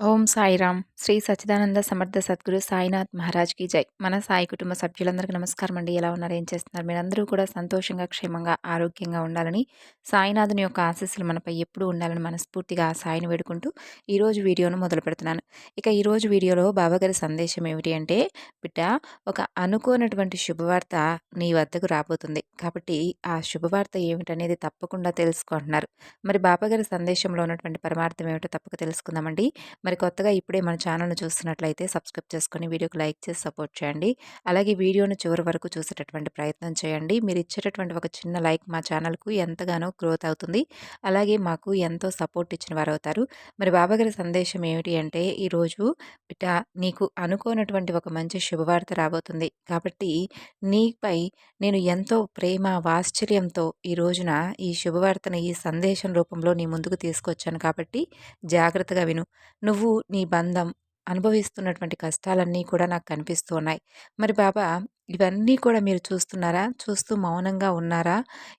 ఓం సాయిరామ్ శ్రీ సచ్చిదానంద సమర్థ సద్గురు సాయినాథ్ మహారాజ్కి జై. మన సాయి కుటుంబ సభ్యులందరికీ నమస్కారం అండి ఎలా ఉన్నారు? ఏం చేస్తున్నారు? మీరందరూ కూడా సంతోషంగా క్షేమంగా ఆరోగ్యంగా ఉండాలని సాయినాథుని యొక్క ఆశీస్సులు మనపై ఎప్పుడూ ఉండాలని మనస్ఫూర్తిగా ఆ సాయిని వేడుకుంటూ ఈరోజు వీడియోను మొదలు పెడుతున్నాను. ఇక ఈరోజు వీడియోలో బాబాగారి సందేశం ఏమిటి అంటే బిడ్డ ఒక అనుకోనటువంటి శుభవార్త నీ వద్దకు రాబోతుంది. కాబట్టి ఆ శుభవార్త ఏమిటనేది తప్పకుండా తెలుసుకుంటున్నారు. మరి బాబాగారి సందేశంలో ఉన్నటువంటి పరమార్థం ఏమిటో తప్పక తెలుసుకుందామండి. మరి కొత్తగా ఇప్పుడే మన ఛానల్ను చూస్తున్నట్లయితే సబ్స్క్రైబ్ చేసుకొని వీడియోకి లైక్ చేసి సపోర్ట్ చేయండి. అలాగే వీడియోను చివరి వరకు చూసేటటువంటి ప్రయత్నం చేయండి. మీరు ఇచ్చేటటువంటి ఒక చిన్న లైక్ మా ఛానల్కు ఎంతగానో గ్రోత్ అవుతుంది. అలాగే మాకు ఎంతో సపోర్ట్ ఇచ్చిన వారు అవుతారు మరి బాబాగారి సందేశం ఏమిటి అంటే ఈరోజు బిడ్డ నీకు అనుకోనటువంటి ఒక మంచి శుభవార్త రాబోతుంది. కాబట్టి నీపై నేను ఎంతో ప్రేమ వాత్సల్యంతో ఈ రోజున ఈ శుభవార్తను ఈ సందేశం రూపంలో నీ ముందుకు తీసుకొచ్చాను. కాబట్టి జాగ్రత్తగా విను. నువ్వు నీ బంధం అనుభవిస్తున్నటువంటి కష్టాలన్నీ కూడా నాకు కనిపిస్తూ ఉన్నాయి. మరి బాబా ఇవన్నీ కూడా మీరు చూస్తున్నారా? చూస్తూ మౌనంగా ఉన్నారా?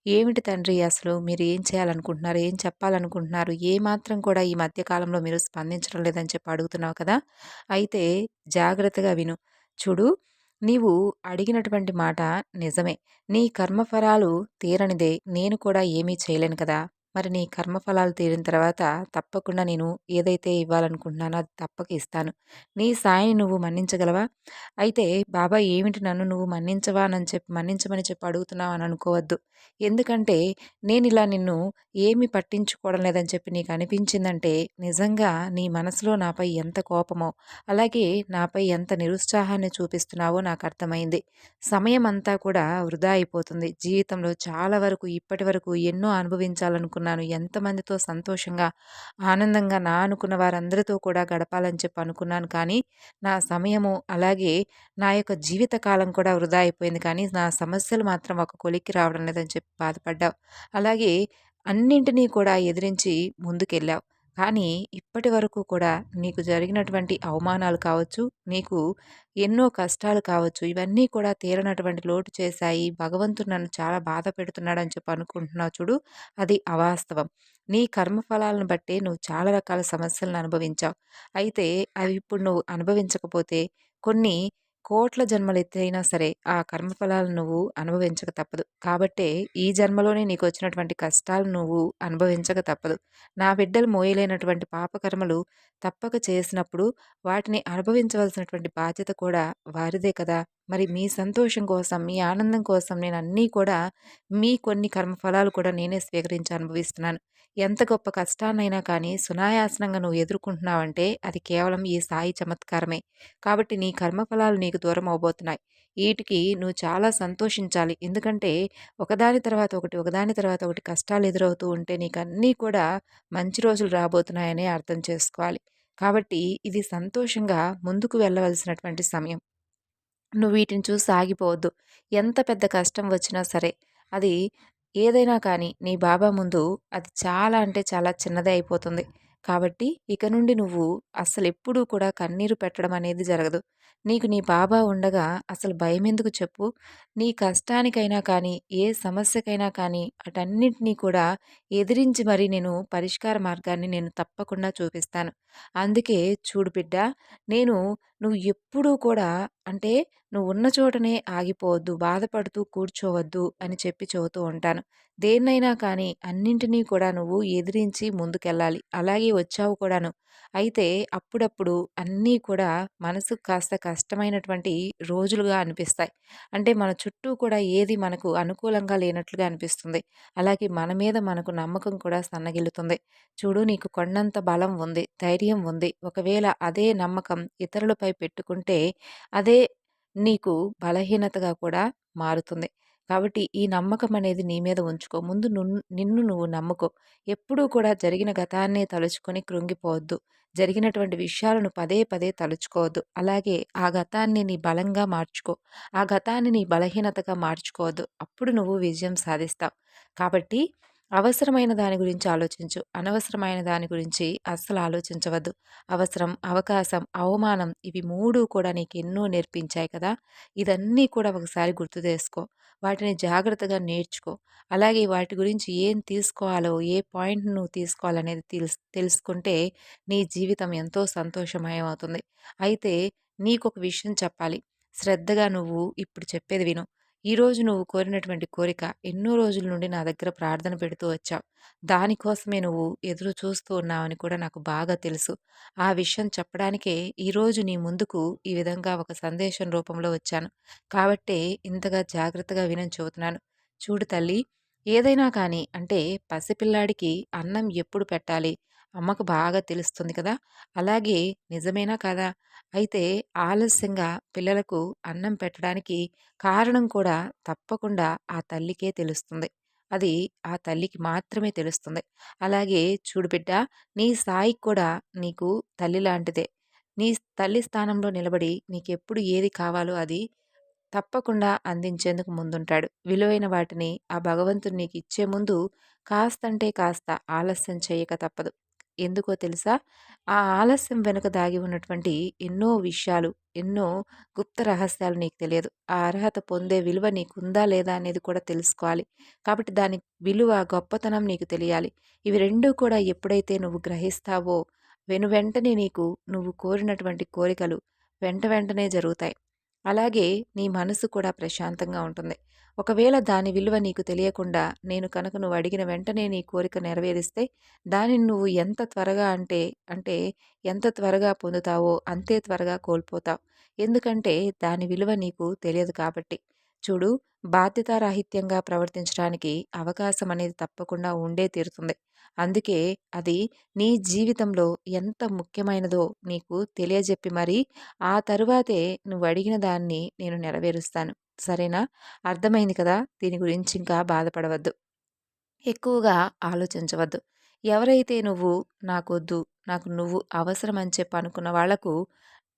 ఏమిటి తండ్రి అసలు? మీరు ఏం చేయాలనుకుంటున్నారు? ఏం చెప్పాలనుకుంటున్నారు? ఏ మాత్రం కూడా ఈ మధ్యకాలంలో మీరు స్పందించడం లేదని చెప్పి అడుగుతున్నావు కదా? అయితే జాగ్రత్తగా విను. చూడు నీవు అడిగినటువంటి మాట నిజమే. నీ కర్మఫలాలు తీరనిదే. నేను కూడా ఏమీ చేయలేను కదా? మరి నీ కర్మఫలాలు తీరిన తర్వాత తప్పకుండా నేను ఏదైతే ఇవ్వాలనుకుంటున్నానో అది తప్పక ఇస్తాను. నీ సాయిని నువ్వు మన్నించగలవా? అయితే బాబా ఏమిటి నన్ను నువ్వు మన్నించవా అని చెప్పి మన్నించమని చెప్పి అడుగుతున్నావు అని అనుకోవద్దు. ఎందుకంటే నేను ఇలా నిన్ను ఏమి పట్టించుకోవడం లేదని చెప్పి నీకు అనిపించిందంటే నిజంగా నీ మనసులో నాపై ఎంత కోపమో అలాగే నాపై ఎంత నిరుత్సాహాన్ని చూపిస్తున్నావో నాకు అర్థమైంది. సమయం అంతా కూడా వృధా అయిపోతుంది. జీవితంలో చాలా వరకు ఇప్పటి వరకు ఎన్నో అనుభవించాలనుకున్న అనుకున్నాను. ఎంతమందితో సంతోషంగా ఆనందంగా నా అనుకున్న వారందరితో కూడా గడపాలని చెప్పి అనుకున్నాను. కానీ నా సమయము అలాగే నా యొక్క జీవిత కాలం కూడా వృధా అయిపోయింది. కానీ నా సమస్యలు మాత్రం ఒక కొలిక్కి రావడం లేదని చెప్పి బాధపడ్డావు. అలాగే అన్నింటినీ కూడా ఎదిరించి ముందుకెళ్ళావు. కానీ ఇప్పటి వరకు కూడా నీకు జరిగినటువంటి అవమానాలు కావచ్చు నీకు ఎన్నో కష్టాలు కావచ్చు ఇవన్నీ కూడా తీరనటువంటి లోటు చేశాయి. భగవంతుడు నన్ను చాలా బాధ పెడుతున్నాడని చెప్పి అనుకుంటున్నావు చూడు అది అవాస్తవం. నీ కర్మఫలాలను బట్టే నువ్వు చాలా రకాల సమస్యలను అనుభవించావు. అయితే అవి ఇప్పుడు నువ్వు అనుభవించకపోతే కొన్ని కోట్ల జన్మలు ఎత్తైనా సరే ఆ కర్మఫలాలు నువ్వు అనుభవించక తప్పదు. కాబట్టే ఈ జన్మలోనే నీకు వచ్చినటువంటి కష్టాలు నువ్వు అనుభవించక తప్పదు. నా బిడ్డలు మోయలేనటువంటి పాపకర్మలు తప్పక చేసినప్పుడు వాటిని అనుభవించవలసినటువంటి బాధ్యత కూడా వారిదే కదా! మరి మీ సంతోషం కోసం మీ ఆనందం కోసం నేను అన్నీ కూడా మీ కొన్ని కర్మఫలాలు కూడా నేనే స్వీకరించి అనుభవిస్తున్నాను. ఎంత గొప్ప కష్టాన్నైనా కానీ సునాయాసనంగా నువ్వు ఎదుర్కొంటున్నావంటే అది కేవలం ఈ సాయి చమత్కారమే. కాబట్టి నీ కర్మఫలాలు నీకు దూరం అవబోతున్నాయి. వీటికి నువ్వు చాలా సంతోషించాలి. ఎందుకంటే ఒకదాని తర్వాత ఒకటి ఒకదాని తర్వాత ఒకటి కష్టాలు ఎదురవుతూ ఉంటే నీకు అన్నీ కూడా మంచి రోజులు రాబోతున్నాయని అర్థం చేసుకోవాలి. కాబట్టి ఇది సంతోషంగా ముందుకు వెళ్ళవలసినటువంటి సమయం. నువ్వు వీటిని చూసి ఆగిపోవద్దు. ఎంత పెద్ద కష్టం వచ్చినా సరే అది ఏదైనా కానీ నీ బాబా ముందు అది చాలా అంటే చాలా చిన్నదే అయిపోతుంది. కాబట్టి ఇక నుండి నువ్వు అసలు ఎప్పుడూ కూడా కన్నీరు పెట్టడం అనేది జరగదు. నీకు నీ బాబా ఉండగా అసలు భయం ఎందుకు చెప్పు? నీ కష్టానికైనా కానీ ఏ సమస్యకైనా కానీ అటన్నింటినీ కూడా ఎదిరించి మరి నేను పరిష్కార మార్గాన్ని నేను తప్పకుండా చూపిస్తాను. అందుకే చూడు బిడ్డ నేను నువ్వు ఎప్పుడూ కూడా అంటే నువ్వు ఉన్న చోటనే ఆగిపోవద్దు బాధపడుతూ కూర్చోవద్దు అని చెప్పి చెబుతూ ఉంటాను. దేన్నైనా కానీ అన్నింటినీ కూడా నువ్వు ఎదిరించి ముందుకెళ్ళాలి. అలాగే వచ్చావు కూడాను. అయితే అప్పుడప్పుడు అన్నీ కూడా మనసుకు కాస్త కష్టమైనటువంటి రోజులుగా అనిపిస్తాయి. అంటే మన చుట్టూ కూడా ఏది మనకు అనుకూలంగా లేనట్లుగా అనిపిస్తుంది. అలాగే మన మీద మనకు నమ్మకం కూడా సన్నగిల్లుతుంది. చూడు నీకు కొండంత బలం ఉంది ధైర్యం ఉంది. ఒకవేళ అదే నమ్మకం ఇతరులపై పెట్టుకుంటే అదే నీకు బలహీనతగా కూడా మారుతుంది. కాబట్టి ఈ నమ్మకం అనేది నీ మీద ఉంచుకో. ముందు నిన్ను నువ్వు నమ్ముకో. ఎప్పుడూ కూడా జరిగిన గతాన్నే తలుచుకొని కృంగిపోవద్దు. జరిగినటువంటి విషయాలను పదే పదే తలుచుకోవద్దు. అలాగే ఆ గతాన్ని నీ బలంగా మార్చుకో. ఆ గతాన్ని నీ బలహీనతగా మార్చుకోవద్దు. అప్పుడు నువ్వు విజయం సాధిస్తావు. కాబట్టి అవసరమైన దాని గురించి ఆలోచించు. అనవసరమైన దాని గురించి అస్సలు ఆలోచించవద్దు. అవసరం, అవకాశం, అవమానం ఇవి మూడు కూడా నీకెన్నో నేర్పించాయి కదా! ఇదన్నీ కూడా ఒకసారి గుర్తు తెసుకో. వాటిని జాగ్రత్తగా నేర్చుకో. అలాగే వాటి గురించి ఏం తీసుకోవాలో, ఏ పాయింట్ నువ్వు తీసుకోవాలనేది తెలుస్ తెలుసుకుంటే నీ జీవితం ఎంతో సంతోషమయమవుతుంది. అయితే నీకొక విషయం చెప్పాలి. శ్రద్ధగా నువ్వు ఇప్పుడు చెప్పేది విను. ఈరోజు నువ్వు కోరినటువంటి కోరిక ఎన్నో రోజుల నుండి నా దగ్గర ప్రార్థన పెడుతూ వచ్చావు. దానికోసమే నువ్వు ఎదురు చూస్తూ ఉన్నావని కూడా నాకు బాగా తెలుసు. ఆ విషయం చెప్పడానికే ఈరోజు నీ ముందుకు ఈ విధంగా ఒక సందేశం రూపంలో వచ్చాను. కాబట్టే ఇంతగా జాగ్రత్తగా వినని చెబుతున్నాను. చూడు తల్లి, ఏదైనా కానీ అంటే పసిపిల్లాడికి అన్నం ఎప్పుడు పెట్టాలి? అమ్మకు బాగా తెలుస్తుంది కదా! అలాగే నిజమేనా కదా అయితే ఆలస్యంగా పిల్లలకు అన్నం పెట్టడానికి కారణం కూడా తప్పకుండా ఆ తల్లికే తెలుస్తుంది. అది ఆ తల్లికి మాత్రమే తెలుస్తుంది. అలాగే చూడు బిడ్డ, నీ సాయి కూడా నీకు తల్లి లాంటిదే. నీ తల్లి స్థానంలో నిలబడి నీకెప్పుడు ఏది కావాలో అది తప్పకుండా అందించేందుకు ముందుంటాడు. విలువైన వాటిని ఆ భగవంతుడు ఇచ్చే ముందు కాస్తంటే కాస్త ఆలస్యం చేయక తప్పదు. ఎందుకో తెలుసా? ఆ ఆలస్యం వెనుక దాగి ఉన్నటువంటి ఎన్నో విషయాలు, ఎన్నో గుప్త రహస్యాలు నీకు తెలియదు. ఆ అర్హత పొందే విలువ నీకుందా లేదా అనేది కూడా తెలుసుకోవాలి. కాబట్టి దాని విలువ, గొప్పతనం నీకు తెలియాలి. ఇవి రెండూ కూడా ఎప్పుడైతే నువ్వు గ్రహిస్తావో వెను వెంటనే నీకు నువ్వు కోరినటువంటి కోరికలు వెంట వెంటనే జరుగుతాయి. అలాగే నీ మనసు కూడా ప్రశాంతంగా ఉంటుంది. ఒకవేళ దాని విలువ నీకు తెలియకుండా నేను కనుక నువ్వు అడిగిన వెంటనే నీ కోరిక నెరవేరిస్తే దానిని నువ్వు ఎంత త్వరగా అంటే అంటే ఎంత త్వరగా పొందుతావో అంతే త్వరగా కోల్పోతావు. ఎందుకంటే దాని విలువ నీకు తెలియదు కాబట్టి. చూడు బాధ్యతారాహిత్యంగా ప్రవర్తించడానికి అవకాశం అనేది తప్పకుండా ఉండే తీరుతుంది. అందుకే అది నీ జీవితంలో ఎంత ముఖ్యమైనదో నీకు తెలియజెప్పి మరి ఆ తరువాతే నువ్వు అడిగిన దాన్ని నేను నెరవేరుస్తాను. సరేనా? అర్థమైంది కదా! దీని గురించి ఇంకా బాధపడవద్దు. ఎక్కువగా ఆలోచించవద్దు. ఎవరైతే నువ్వు నాకొద్దు, నాకు నువ్వు అవసరం అని చెప్పి అనుకున్న వాళ్ళకు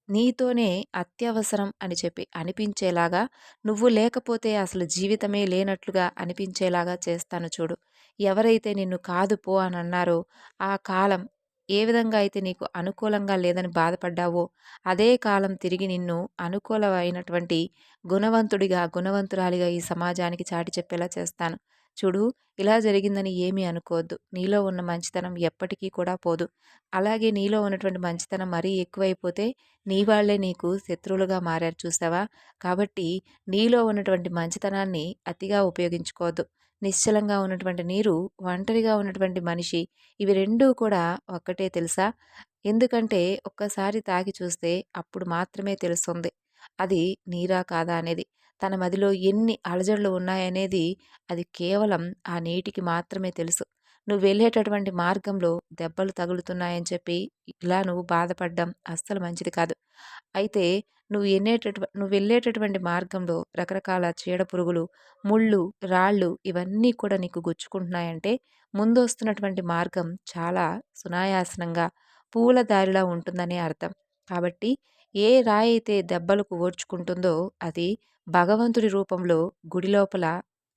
నీతోనే అత్యవసరం అని చెప్పి అనిపించేలాగా నువ్వు లేకపోతే అసలు జీవితమే లేనట్లుగా అనిపించేలాగా చేస్తాను చూడు. ఎవరైతే నిన్ను కాదు పో అని అన్నారో ఆ కాలం ఏ విధంగా అయితే నీకు అనుకూలంగా లేదని బాధపడ్డావో అదే కాలం తిరిగి నిన్ను అనుకూలమైనటువంటి గుణవంతుడిగా, గుణవంతురాలిగా ఈ సమాజానికి చాటి చెప్పేలా చేస్తాను. చూడు ఇలా జరిగిందని ఏమీ అనుకోవద్దు. నీలో ఉన్న మంచితనం ఎప్పటికీ కూడా పోదు. అలాగే నీలో ఉన్నటువంటి మంచితనం మరీ ఎక్కువైపోతే నీ వాళ్ళే నీకు శత్రువులుగా మారారు చూసావా? కాబట్టి నీలో ఉన్నటువంటి మంచితనాన్ని అతిగా ఉపయోగించుకోవద్దు. నిశ్చలంగా ఉన్నటువంటి నీరు, ఒంటరిగా ఉన్నటువంటి మనిషి ఇవి రెండూ కూడా ఒక్కటే తెలుసా? ఎందుకంటే ఒక్కసారి తాగి చూస్తే అప్పుడు మాత్రమే తెలుస్తుంది. అది నీరా కాదా అనేది. తన మదిలో ఎన్ని అలజడులు ఉన్నాయనేది అది కేవలం ఆ నీటికి మాత్రమే తెలుసు. నువ్వు వెళ్ళేటటువంటి మార్గంలో దెబ్బలు తగులుతున్నాయని చెప్పి ఇలా నువ్వు బాధపడడం అస్సలు మంచిది కాదు. అయితే నువ్వు ఎన్నేటటువ నువ్వు వెళ్ళేటటువంటి మార్గంలో రకరకాల చీడపురుగులు, ముళ్ళు, రాళ్ళు ఇవన్నీ కూడా నీకు గుచ్చుకుంటున్నాయంటే ముందు వస్తున్నటువంటి మార్గం చాలా సునాయాసనంగా పూల దారిలా ఉంటుందనే అర్థం. కాబట్టి ఏ రాయైతే దెబ్బలకు ఓడ్చుకుంటుందో అది భగవంతుడి రూపంలో గుడి లోపల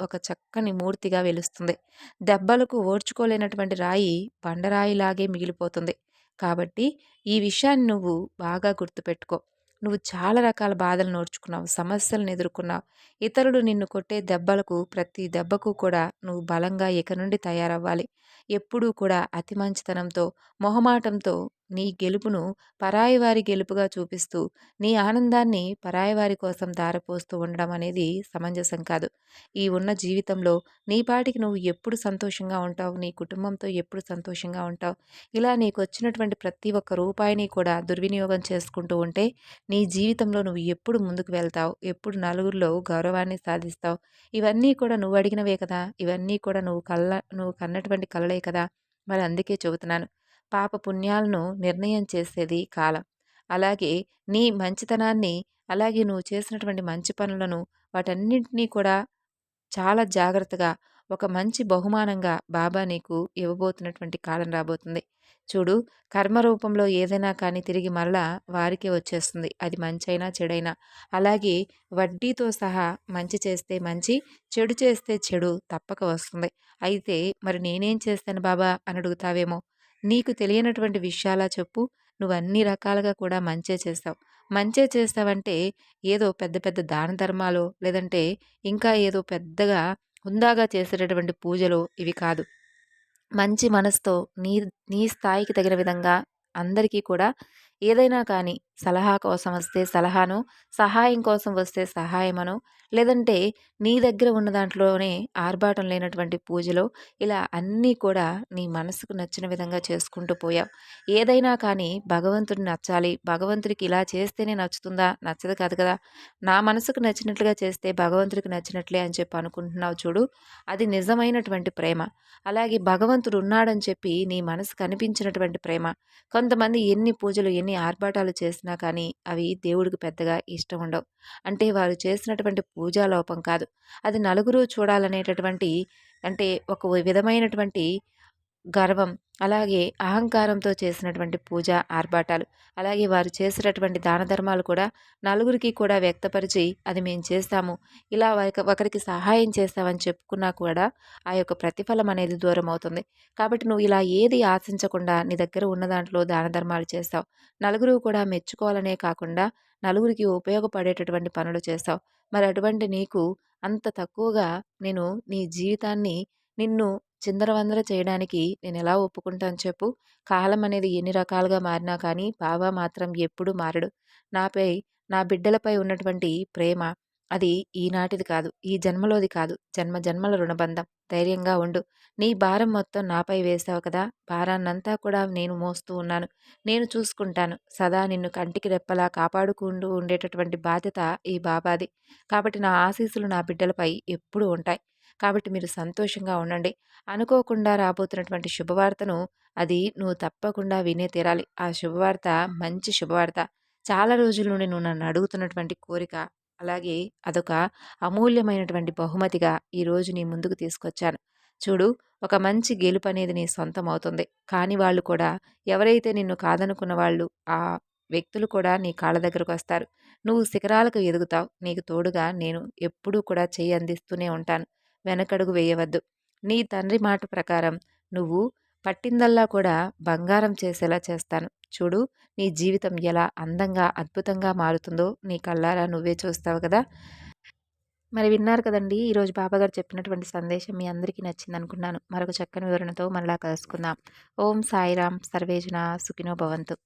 ఒక చక్కని మూర్తిగా వెలుస్తుంది. దెబ్బలకు ఓడ్చుకోలేనటువంటి రాయి బండరాయిలాగే మిగిలిపోతుంది. కాబట్టి ఈ విషయాన్ని నువ్వు బాగా గుర్తుపెట్టుకో. నువ్వు చాలా రకాల బాధలను నోడ్చుకున్నావు సమస్యలను ఎదుర్కొన్నావు. ఇతరులు నిన్ను కొట్టే దెబ్బలకు ప్రతి దెబ్బకు కూడా నువ్వు బలంగా ఇక నుండి తయారవ్వాలి. ఎప్పుడూ కూడా అతి మంచితనంతో, మొహమాటంతో నీ గెలుపును పరాయి వారి గెలుపుగా చూపిస్తూ, నీ ఆనందాన్ని పరాయి వారి కోసం దారపోస్తూ ఉండడం అనేది సమంజసం కాదు. ఈ ఉన్న జీవితంలో నీ పాటికి నువ్వు ఎప్పుడు సంతోషంగా ఉంటావు, నీ కుటుంబంతో ఎప్పుడు సంతోషంగా ఉంటావు. ఇలా నీకు వచ్చినటువంటి ప్రతి ఒక్క రూపాయిని కూడా దుర్వినియోగం చేసుకుంటూ ఉంటే నీ జీవితంలో నువ్వు ఎప్పుడు ముందుకు వెళ్తావు, ఎప్పుడు నలుగురిలో గౌరవాన్ని సాధిస్తావు. ఇవన్నీ కూడా నువ్వు అడిగినవే కదా! ఇవన్నీ కూడా నువ్వు కళ్ళ నువ్వు కన్నటువంటి కలలే కదా! మరి అందుకే చెబుతున్నాను. పాప పుణ్యాలను నిర్ణయం చేసేది కాలం. అలాగే నీ మంచితనాన్ని, అలాగే నువ్వు చేసినటువంటి మంచి పనులను వాటన్నింటినీ కూడా చాలా జాగ్రత్తగా ఒక మంచి బహుమానంగా బాబా నీకు ఇవ్వబోతున్నటువంటి కాలం రాబోతుంది. చూడు కర్మ రూపంలో ఏదైనా కానీ తిరిగి మరలా వారికే వచ్చేస్తుంది అది మంచైనా చెడైనా అలాగే వడ్డీతో సహా మంచి చేస్తే మంచి చెడు చేస్తే చెడు తప్పక వస్తుంది అయితే మరి నేనేం చేస్తాను బాబా అని అడుగుతావేమో నీకు తెలియనటువంటి విషయాలా చెప్పు. నువ్వు అన్ని రకాలుగా కూడా మంచే చేస్తావు. మంచే చేస్తావంటే ఏదో పెద్ద పెద్ద దాన ధర్మాలు లేదంటే ఇంకా ఏదో పెద్దగా హుందాగా చేసేటటువంటి పూజలు ఇవి కాదు. మంచి మనసుతో నీ నీ స్థాయికి తగిన విధంగా అందరికీ కూడా ఏదైనా కానీ సలహా కోసం వస్తే సలహాను సహాయం కోసం వస్తే సహాయమను లేదంటే నీ దగ్గర ఉన్న దాంట్లోనే ఆర్భాటం లేనటువంటి పూజలో ఇలా అన్నీ కూడా నీ మనసుకు నచ్చిన విధంగా చేసుకుంటూ పోయావు. ఏదైనా కానీ భగవంతుడిని నచ్చాలి భగవంతుడికి ఇలా చేస్తేనే నచ్చుతుందా? నచ్చదు కాదు కదా. నా మనసుకు నచ్చినట్లుగా చేస్తే భగవంతుడికి నచ్చినట్లే అని చెప్పి అనుకుంటున్నావు చూడు అది నిజమైనటువంటి ప్రేమ. అలాగే భగవంతుడు ఉన్నాడని చెప్పి నీ మనసు కనిపించినటువంటి ప్రేమ. కొంతమంది ఎన్ని పూజలు ఎన్ని ఆర్భాటాలు చేసినా కానీ అవి దేవుడికి పెద్దగా ఇష్టం ఉండవు. అంటే వారు చేసినటువంటి పూజా లోపం కాదు. అది నలుగురు చూడాలనేటటువంటి అంటే ఒక విధమైనటువంటి గర్వం అలాగే అహంకారంతో చేసినటువంటి పూజ ఆర్భాటాలు అలాగే వారు చేసినటువంటి దాన ధర్మాలు కూడా నలుగురికి కూడా వ్యక్తపరిచి అది మేము చేస్తాము. ఇలా ఒకరికి సహాయం చేస్తామని చెప్పుకున్నా కూడా ఆ యొక్క ప్రతిఫలం అనేది దూరం అవుతుంది. కాబట్టి నువ్వు ఇలా ఏది ఆశించకుండా నీ దగ్గర ఉన్న దాంట్లో దాన ధర్మాలు చేస్తావు. నలుగురు కూడా మెచ్చుకోవాలనే కాకుండా నలుగురికి ఉపయోగపడేటటువంటి పనులు చేస్తావు. మరి అటువంటి నీకు అంత తక్కువగా నేను నీ జీవితాన్ని నిన్ను చిందరవందర చేయడానికి నేను ఎలా ఒప్పుకుంటాను చెప్పు. కాలం అనేది ఎన్ని రకాలుగా మారినా కానీ బాబా మాత్రం ఎప్పుడూ మారడు. నాపై నా బిడ్డలపై ఉన్నటువంటి ప్రేమ అది ఈనాటిది కాదు ఈ జన్మలోది కాదు. జన్మ జన్మల రుణబంధం. ధైర్యంగా ఉండు. నీ భారం మొత్తం నాపై వేసావు కదా? భారాన్నంతా కూడా నేను మోస్తూ ఉన్నాను. నేను చూసుకుంటాను. సదా నిన్ను కంటికి రెప్పలా కాపాడుకుంటూ ఉండేటటువంటి బాధ్యత ఈ బాబాది. కాబట్టి నా ఆశీస్సులు నా బిడ్డలపై ఎప్పుడూ ఉంటాయి. కాబట్టి మీరు సంతోషంగా ఉండండి. అనుకోకుండా రాబోతున్నటువంటి శుభవార్తను అది నువ్వు తప్పకుండా వినే తీరాలి. ఆ శుభవార్త మంచి శుభవార్త. చాలా రోజుల నుండి నువ్వు నన్ను అడుగుతున్నటువంటి కోరిక అలాగే అదొక అమూల్యమైనటువంటి బహుమతిగా ఈరోజు నీ ముందుకు తీసుకొచ్చాను. చూడు ఒక మంచి గెలుపు అనేది నీ సొంతం అవుతుంది. కానీ వాళ్ళు కూడా ఎవరైతే నిన్ను కాదనుకున్న వాళ్ళు ఆ వ్యక్తులు కూడా నీ కాళ్ళ దగ్గరకు వస్తారు. నువ్వు శిఖరాలకు ఎదుగుతావు. నీకు తోడుగా నేను ఎప్పుడూ కూడా చేయి అందిస్తూనే ఉంటాను. వెనకడుగు వేయవద్దు. నీ తండ్రి మాట ప్రకారం నువ్వు పట్టిందల్లా కూడా బంగారం చేసేలా చేస్తాను. చూడు నీ జీవితం ఎలా అందంగా అద్భుతంగా మారుతుందో నీ కళ్ళారా నువ్వే చూస్తావు కదా. మరి విన్నారు కదండి ఈరోజు బాబాగారు చెప్పినటువంటి సందేశం మీ అందరికీ నచ్చింది అనుకున్నాను మరొక చక్కని వివరణతో మళ్ళా కలుసుకుందాం. ఓం సాయిరామ్ సర్వేజన సుఖినో భవంతు.